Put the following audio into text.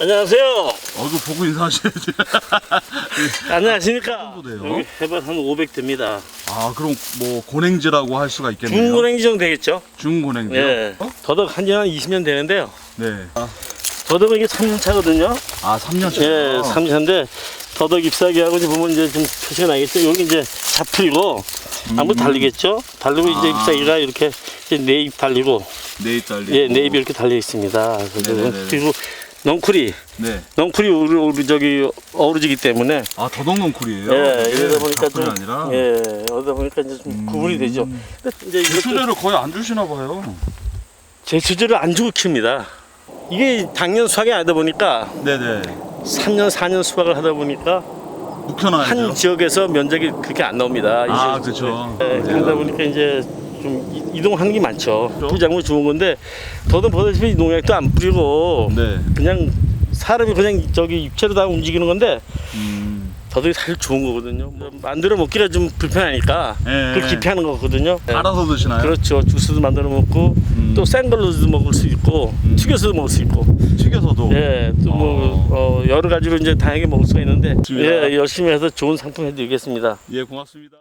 안녕하세요. 어그 보고 인사하셔야지. 안녕하십니까. 정도 돼요? 여기 해발 한 500 됩니다. 아 그럼 뭐 고냉지라고 할 수가 있겠네요. 중고랭지 정도 되겠죠? 중고냉지요? 예. 어? 더덕 한지 한 20년 되는데요. 네. 아, 더덕은 이게 3년 차거든요. 아 3년 차. 예, 3년 차인데 더덕 잎사귀하고 이제 보면 이제 좀 표시가 나겠죠. 여기 이제 자풀이고 아무 달리겠죠. 달리고 이제 아. 잎사귀가 이렇게 이제 네잎 달리고 네잎 달리. 예, 네잎이 이렇게 달려 있습니다. 그래서 네네네. 그리고 넝쿨이 네. 넝쿨이 우리, 우리 저기 어우러지기 때문에 아 더덕농쿨이에요. 예, 이러다 보니까 좀 아니라. 예, 이러다 보니까 이제 좀 구분이 되죠. 근데 이제 이것도 제초제를 거의 안 주시나 봐요. 제초제를 안 주고 키웁니다. 이게 당년 수확이 아니다 보니까 네네. 3년 4년 수확을 하다 보니까 묵혀놔야죠. 한 지역에서 면적이 그렇게 안 나옵니다. 아 이제 그렇죠. 예, 그러다 보니까 이제 좀 이- 이동하는 게 많죠. 그렇죠. 부작용이 좋은 건데 더도 보다시피 농약도 안 뿌리고 네. 그냥 사람이 그냥 저기 육체로 다 움직이는 건데 음. 더덕이 사실 좋은 거거든요. 뭐 만들어 먹기가 좀 불편하니까 예. 그걸 기피하는 거거든요. 예. 알아서 드시나요? 그렇죠. 주스도 만들어 먹고 음. 또 생 걸로도 먹을 수 있고 음. 튀겨서도 먹을 수 있고 튀겨서도. 예, 또뭐 어, 여러 가지로 이제 다양하게 먹을 수가 있는데. 예, 열심히 해서 좋은 상품 해드리겠습니다. 예 고맙습니다.